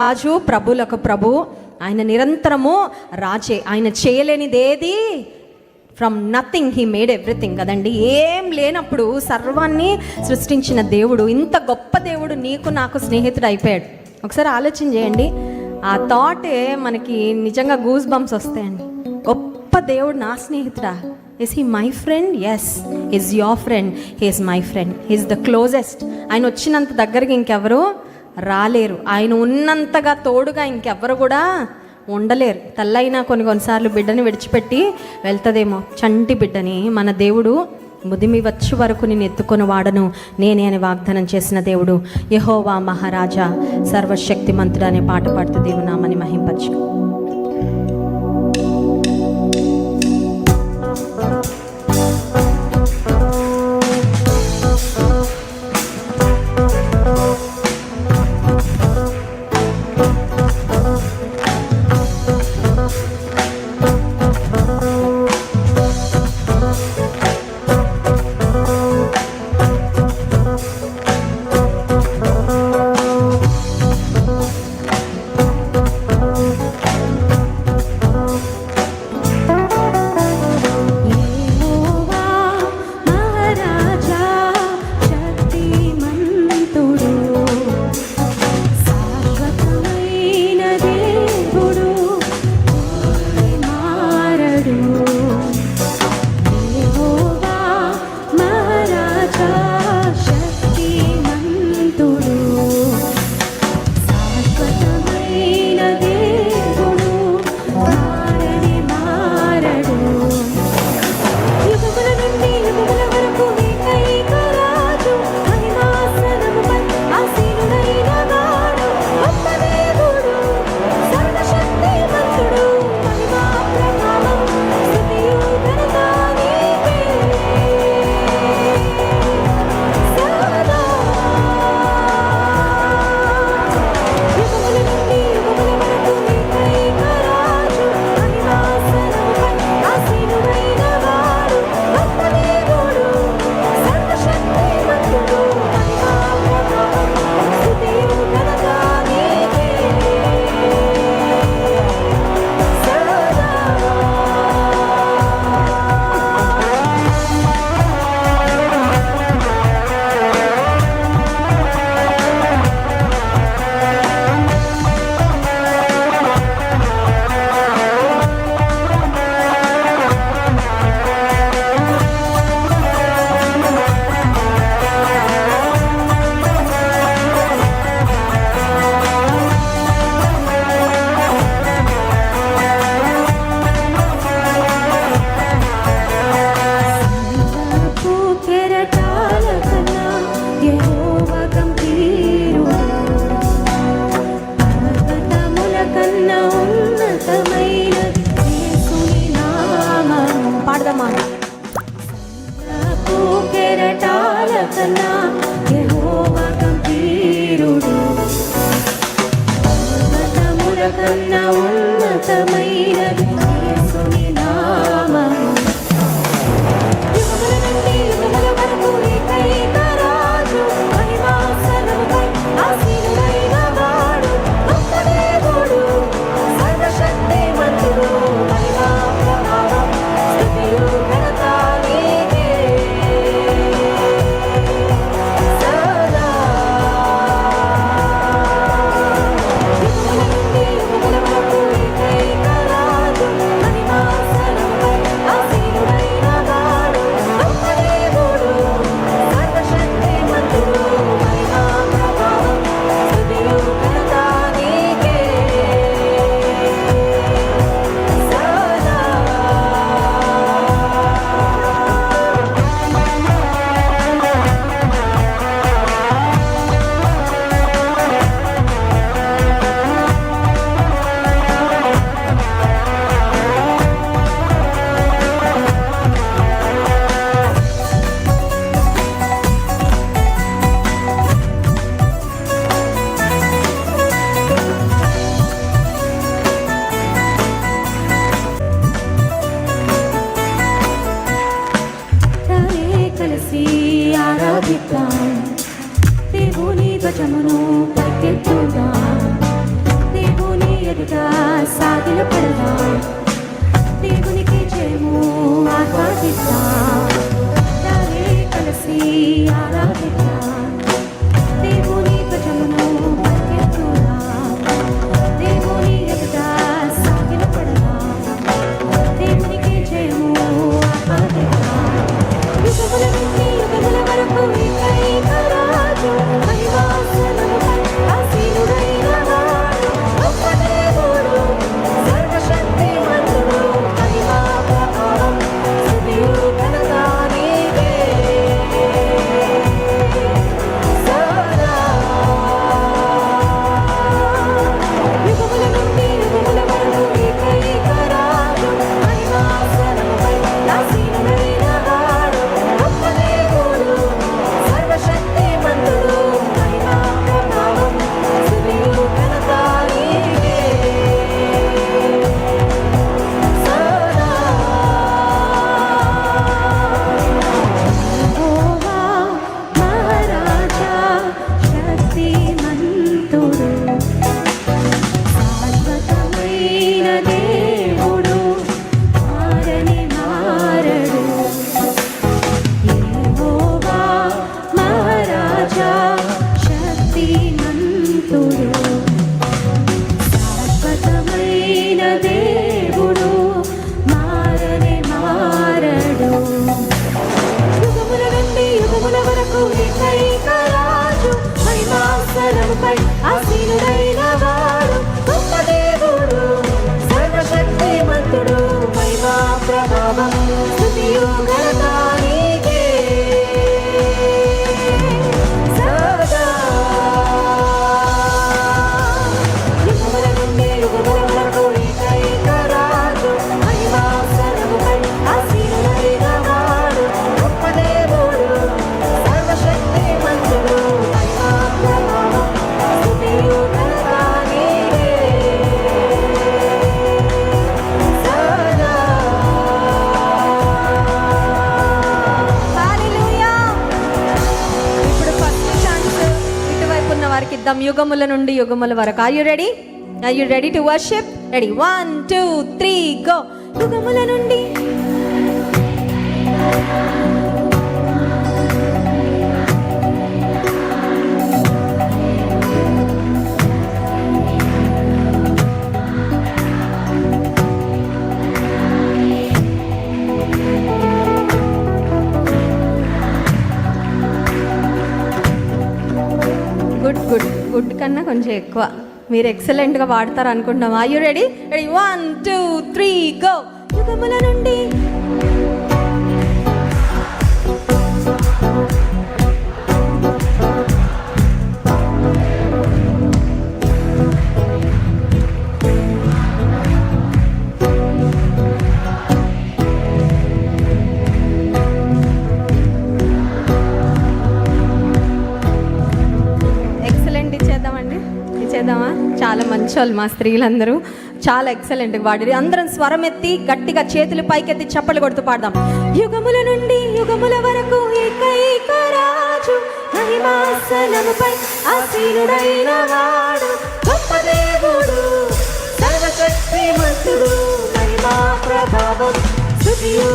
రాజు ప్రభులకు ప్రభు ఆయన నిరంతరము రాజే ఆయన చేయలేనిదేది. From nothing he made everything కదండి. ఏం లేనప్పుడు సర్వాన్ని సృష్టించిన దేవుడు ఇంత గొప్ప దేవుడు నీకు నాకు స్నేహితుడు అయిపోయాడు. ఒకసారి ఆలోచన చేయండి. ఆ థాటే మనకి నిజంగా గూస్ బంప్స్ వస్తాయండి. గొప్ప దేవుడు నా స్నేహితుడా? Is he my friend yes is your friend he's my friend he's the closest ఆయన వచ్చినంత దగ్గరికి ఇంకెవరు రాలేరు. ఆయన ఉన్నంతగా తోడుగా ఇంకెవ్వరు కూడా ఉండలేరు. తల్లైనా కొన్ని కొన్నిసార్లు బిడ్డని విడిచిపెట్టి వెళ్తదేమో. చంటి బిడ్డని మన దేవుడు ముదిమి వచ్చి వరకు నేను ఎత్తుకొని వాడను. నేనే అని వాగ్దానం చేసిన దేవుడు. యహోవా మహారాజా సర్వశక్తిమంతుడు అనే పాట పాడుతూ దేవునామని మహింపచ్చు Magadita, Dare Kalasi, Arab యుగముల నుండి యుగముల వరకు. Are you ready are you ready to worship ready one two three go యుగముల నుండి. కొంచెం ఎక్కువ. మీరు ఎక్సలెంట్గా వాడతారు అనుకుంటున్నాం are you ready ready one two three go యుగముల నుండి చాలా మా స్త్రీలందరూ. చాలా ఎక్సలెంట్ వాడి అందరం స్వరం ఎత్తి గట్టిగా చేతులు పైకెత్తి చప్పలు కొడుతూ పాడదాం. యుగముల నుండి యుగముల వరకు ఏకైక రాజు మహిమాసనముపై ఆసీనుడైన వాడు గొప్ప దేవుడు సర్వశక్తిమంతుడు మహిమా ప్రభావం స్థుతియు